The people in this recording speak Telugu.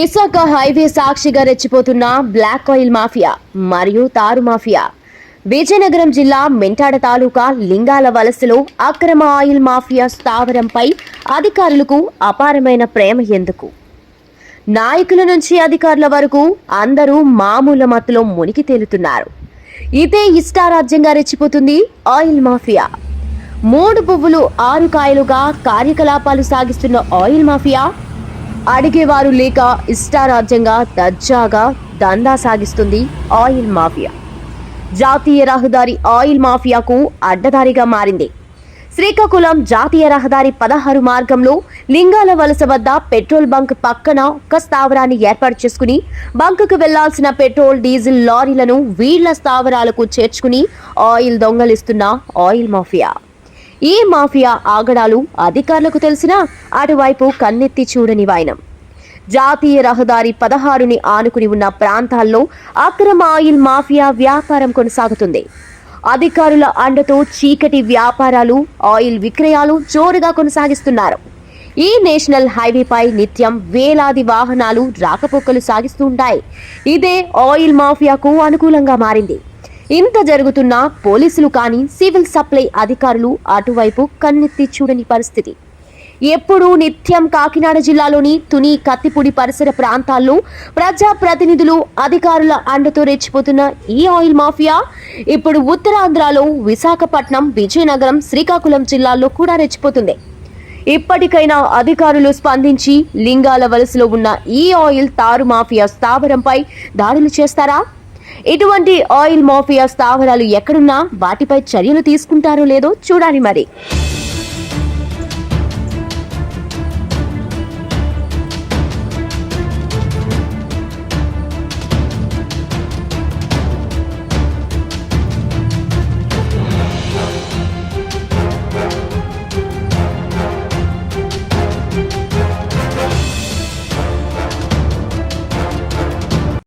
విశాఖ హైవే సాక్షిగా రెచ్చిపోతున్న బ్లాక్ ఆయిల్ మాఫియా మరియు తారు మాఫియా. విజయనగరం జిల్లా మెంటాడ తాలూకా లింగాల వలసలో అక్రమ ఆయిల్ మాఫియా స్థావరంపై అధికారులకు అపారమైన ప్రేమ ఎందుకు? నాయకుల నుంచి అధికారుల వరకు అందరూ మామూల మత్తులో మునిగి తేలుతున్నారు. ఇదే ఇష్టారాజ్యంగా రెచ్చిపోతుంది ఆయిల్ మాఫియా. మూడు పువ్వులు ఆరు కాయలుగా కార్యకలాపాలు సాగిస్తున్న ఆయిల్ మాఫియా అడిగేవారు లేక ఇష్టారాజ్యంగా దర్జాగా దందా సాగిస్తుంది ఆయిల్ మాఫియా. జాతీయ రహదారి ఆయిల్ మాఫియాకు అడ్డదారిగా మారింది. శ్రీకాకుళం జాతీయ రహదారి పదహారు మార్గంలో లింగాల వలస వద్ద పెట్రోల్ బంక్ పక్కన ఒక స్థావరాన్ని ఏర్పాటు చేసుకుని బంకుకు వెళ్ళాల్సిన పెట్రోల్ డీజిల్ లారీలను వీళ్ళ స్థావరాలకు చేర్చుకుని ఆయిల్ దొంగలిస్తున్న ఆయిల్ మాఫియా. ఈ మాఫియా ఆగడాలు అధికారులకు తెలిసినా అటువైపు కన్నెత్తి చూడని వాయనం జాతీయ రహదారి పదహారుని ఆనుకుని ఉన్న ప్రాంతాల్లో అక్రమ ఆయిల్ మాఫియా వ్యాపారం కొనసాగుతుంది. అధికారుల అండతో చీకటి వ్యాపారాలు ఆయిల్ విక్రయాలు జోరుగా కొనసాగిస్తున్నారు. ఈ నేషనల్ హైవేపై నిత్యం వేలాది వాహనాలు రాకపోకలు సాగిస్తూ ఉంటాయి. ఇదే ఆయిల్ మాఫియాకు అనుకూలంగా మారింది. ఇంత జరుగుతున్నా పోలీసులు కానీ సివిల్ సప్లై అధికారులు అటువైపు కన్నెత్తి చూడని పరిస్థితి. ఎప్పుడూ నిత్యం కాకినాడ జిల్లాలోని తుని కత్తిపూడి పరిసర ప్రాంతాల్లో ప్రజా ప్రతినిధులు అధికారుల అండతో రెచ్చిపోతున్న ఈ ఆయిల్ మాఫియా ఇప్పుడు ఉత్తరాంధ్రలో విశాఖపట్నం విజయనగరం శ్రీకాకుళం జిల్లాల్లో కూడా రెచ్చిపోతుంది. ఇప్పటికైనా అధికారులు స్పందించి లింగాల వలసలో ఉన్న ఈ ఆయిల్ తారు మాఫియా స్థావరంపై దాడులు చేస్తారా? ఇటువంటి ఆయిల్ మాఫియా స్థావరాలు ఎక్కడున్నా వాటిపై చర్యలు తీసుకుంటారో లేదో చూడాలి మరి.